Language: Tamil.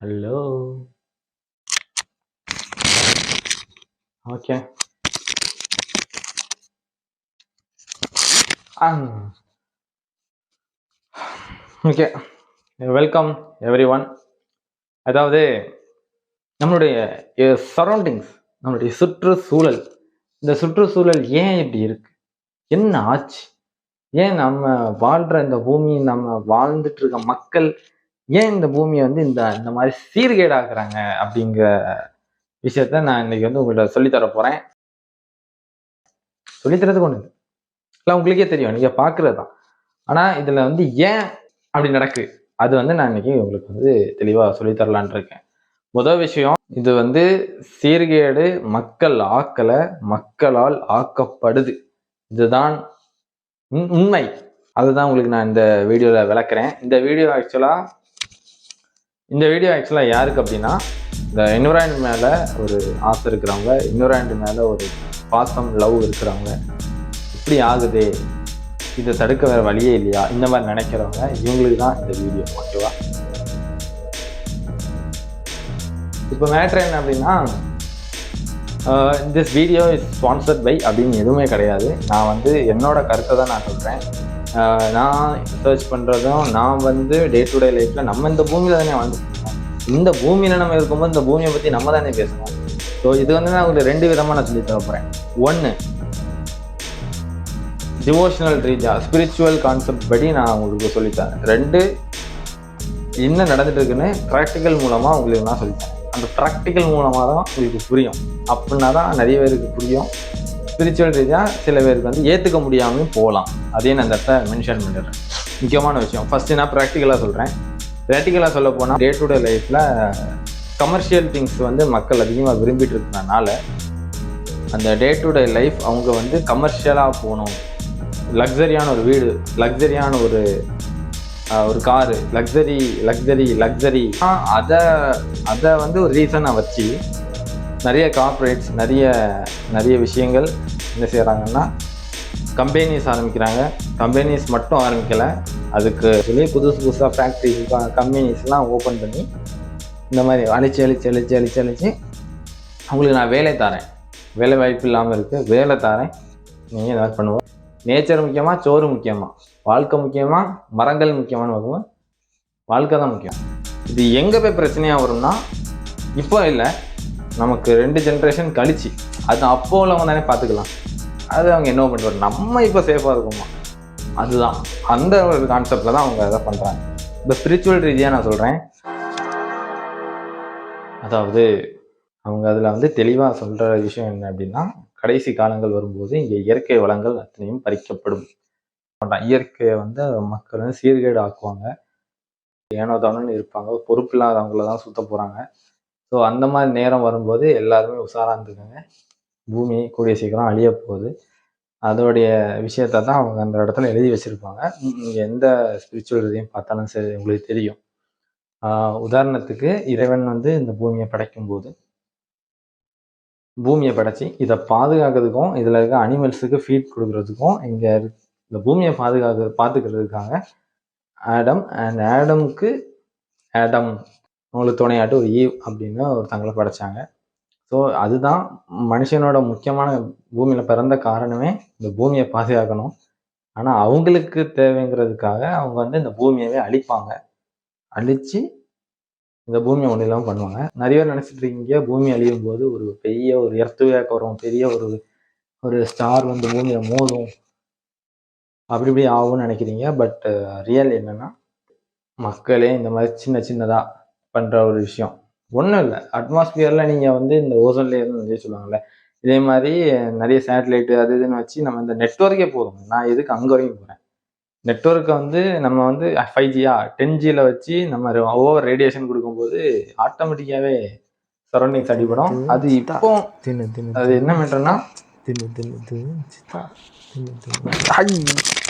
Hello okay okay welcome everyone அதாவது நம்மளுடைய eh, சரௌண்டிங்ஸ் நம்மளுடைய சுற்றுச்சூழல். இந்த சுற்றுச்சூழல் ஏன் இப்படி இருக்கு? என்ன ஆச்சு? ஏன் நம்ம வாழ்கிற இந்த பூமி நம்ம வாழ்ந்துட்டு இருக்க மக்கள் ஏன் இந்த பூமியை வந்து இந்த இந்த மாதிரி சீர்கேடாக்குறாங்க அப்படிங்கிற விஷயத்த நான் இன்னைக்கு வந்து உங்கள்கிட்ட சொல்லித்தர போறேன். சொல்லித்தரதுக்கு ஒண்ணு இல்லை. உங்களுக்கே தெரியும். நீங்க பாக்குறது தான் ஆனா இதுல வந்து ஏன் அப்படி நடக்கு? அது வந்து நான் இன்னைக்கு உங்களுக்கு வந்து தெளிவா சொல்லித்தரலான் இருக்கேன். முதல் விஷயம் இது வந்து சீர்கேடு மக்கள் ஆக்கலை மக்களால் ஆக்கப்படுது. இதுதான் உண்- உண்மை. அதுதான் உங்களுக்கு நான் இந்த வீடியோவில் விளக்குறேன். இந்த வீடியோ ஆக்சுவலாக இந்த வீடியோ ஆக்சுவலாக யாருக்கு அப்படின்னா இந்த என்விரான்மெண்ட் மேலே ஒரு ஆசை இருக்கிறவங்க என்விரான்மெண்ட் மேலே ஒரு பாசம் லவ் இருக்கிறவங்க இப்படி ஆகுதே இதை தடுக்க வேறு வழியே இல்லையா இந்த மாதிரி நினைக்கிறவங்க இவங்களுக்கு தான் இந்த வீடியோ ஓகேவா இப்போ மேட்ரு என்ன அப்படின்னா this video is sponsored by அப்படின்னு எதுவுமே கிடையாது. நான் வந்து என்னோட கருத்தை தான் நான் சொல்கிறேன் நான் சர்ச் பண்ணுறதும் நான் வந்து டே டு டே லைஃப்பில் நம்ம இந்த பூமியில் தானே வாழ்ந்துருக்கோம் இருக்கோம். இந்த பூமியில் நம்ம இருக்கும்போது இந்த பூமியை பற்றி நம்ம தானே பேசணும். ஸோ இது வந்து நான் உங்களுக்கு ரெண்டு விதமாக நான் சொல்லி தரப்போகிறேன் ஒன்று டிவோஷனல் ரீதியாக ஸ்பிரிச்சுவல் கான்செப்ட் படி நான் உங்களுக்கு சொல்லித்தரேன் ரெண்டு என்ன நடந்துட்டு இருக்குன்னு ப்ராக்டிக்கல் மூலமாக உங்களுக்கு நான் சொல்லித்தரேன் அந்த ப்ராக்டிக்கல் மூலமாக தான் உங்களுக்கு புரியும். அப்படின்னா தான் நிறைய பேருக்கு புரியும். ஸ்பிரிச்சுவல் ரீதியாக சில பேருக்கு வந்து ஏற்றுக்க முடியாமல் போகலாம். அதையும் நான் இந்த இடத்த மென்ஷன் பண்ணிடுறேன். முக்கியமான விஷயம். ஃபஸ்ட்டு நான் ப்ராக்டிக்கலாக சொல்கிறேன் ப்ராக்டிக்கலாக சொல்ல போனால் டே டு டே லைஃப்பில் கமர்ஷியல் திங்ஸ் வந்து மக்கள் அதிகமாக விரும்பிட்டு இருக்கிறனால அந்த டே டு டே லைஃப் அவங்க வந்து கமர்ஷியலாக போகணும். லக்ஸரியான ஒரு வீடு லக்ஸரியான ஒரு ஒரு காரு லக்ஸரி லக்ஸரி லக்ஸரி அதை அதை வந்து ஒரு ரீசனாக வச்சு நிறைய கார்ப்பரேட்ஸ் நிறைய நிறைய விஷயங்கள் என்ன செய்கிறாங்கன்னா கம்பெனிஸ் ஆரம்பிக்கிறாங்க. கம்பெனிஸ் மட்டும் ஆரம்பிக்கலை. அதுக்கு சொல்லி புதுசு புதுசாக ஃபேக்ட்ரிஸ் கம்பெனிஸ்லாம் ஓப்பன் பண்ணி இந்த மாதிரி அழிச்சு அழிச்சு அழிச்சு அழிச்சு அழிச்சு அவங்களுக்கு நான் வேலை தரேன். வேலை வாய்ப்பு இல்லாமல் இருக்குது வேலை தரேன். நீங்கள் இந்த மாதிரி பண்ணுவோம் நேச்சர் முக்கியமாக சோறு முக்கியமாக வாழ்க்கை முக்கியமாக மரங்கள் முக்கியமானு வருவோம் வாழ்க்கை தான் முக்கியம். இது எங்கே போய் பிரச்சனையாக வரும்னா இப்போ இல்லை. நமக்கு ரெண்டு ஜென்ரேஷன் கழிச்சு அது அப்போ உள்ளவங்க தானே பார்த்துக்கலாம். அது அவங்க என்ன பண்ணுவார் நம்ம இப்போ சேஃபாக இருக்குமா? அதுதான். அந்த ஒரு கான்செப்டில் தான் அவங்க அதை பண்ணுறாங்க இப்போ ஸ்பிரிச்சுவல் ரீதியாக நான் சொல்கிறேன் அதாவது அவங்க அதில் வந்து தெளிவாக சொல்கிற விஷயம் என்ன அப்படின்னா கடைசி காலங்கள் வரும்போது இங்கே இயற்கை வளங்கள் அத்தனையும் பறிக்கப்படும். இயற்கையை வந்து மக்கள் வந்து சீர்கேடு ஆக்குவாங்க. ஏனோ தானோன்னு இருப்பாங்க. பொறுப்பில்லாதவங்கள தான் சுத்த போகிறாங்க ஸோ அந்த மாதிரி நேரம் வரும்போது எல்லாருமே உஷாராக இருந்துக்கோங்க. பூமி கூடிய சீக்கிரம் அழிய போகுது. அதோடைய விஷயத்த தான் அவங்க அந்த இடத்துல எழுதி வச்சுருப்பாங்க. நீங்கள் எந்த ஸ்பிரிச்சுவல் இதையும் பார்த்தாலும் சரி உங்களுக்கு தெரியும். உதாரணத்துக்கு இறைவன் வந்து இந்த பூமியை படைக்கும்போது பூமியை படைச்சி இதை பாதுகாக்கிறதுக்கும் இதில் இருக்க அனிமல்ஸுக்கு ஃபீட் கொடுக்கறதுக்கும் இங்கே இந்த பூமியை பாதுகாக்க பார்த்துக்கிறதுக்காக ஆடம் அண்ட் ஆடமுக்கு ஆடம் அவங்களுக்கு துணையாட்டு ஒரு ஈவ் அப்படின்னு ஒருத்தங்களை படைச்சாங்க. ஸோ அதுதான் மனுஷனோட முக்கியமான பூமியில் பிறந்த காரணமே இந்த பூமியை பாதுகாக்கணும். ஆனால் அவங்களுக்கு தேவைங்கிறதுக்காக அவங்க வந்து இந்த பூமியவே அழிப்பாங்க. அழித்து இந்த பூமியை ஒன்றும் இல்லாமல் பண்ணுவாங்க. நிறைய பேர் நினச்சிட்டு இருக்கீங்க பூமி அழியும் போது ஒரு பெரிய ஒரு எர்த்துவேக் வரும் பெரிய ஒரு ஒரு ஸ்டார் வந்து பூமியை மோதும். அப்படி இப்படி ஆகும்னு நினைக்கிறீங்க. பட் ரியல் uh, என்னன்னா மக்களே இந்த மாதிரி சின்ன சின்னதாக பண்ணுற ஒரு விஷயம். ஒன்றும் இல்லை. அட்மாஸ்பியரில் நீங்கள் வந்து இந்த ஓசோன் லேயர்னு நிறைய சொல்லுவாங்கல்ல இதே மாதிரி நிறைய சேட்டலைட்டு அது இதுன்னு வச்சு நம்ம இந்த நெட்ஒர்க்கே போதும். நான் எதுக்கு அங்கே வரைக்கும் போகிறேன் நெட்ஒர்க்கை வந்து நம்ம வந்து ஃபைவ் ஜியா டென் ஜியில் வச்சு நம்ம ஓவர் ரேடியேஷன் கொடுக்கும்போது ஆட்டோமேட்டிக்காகவே சரௌண்டிங்ஸ் அடிபடும். அது இப்போ தின்னு தின்னு அது என்ன மேட்டர்னா தின்னு தின்னு தின்னு தின்னு தின்னு.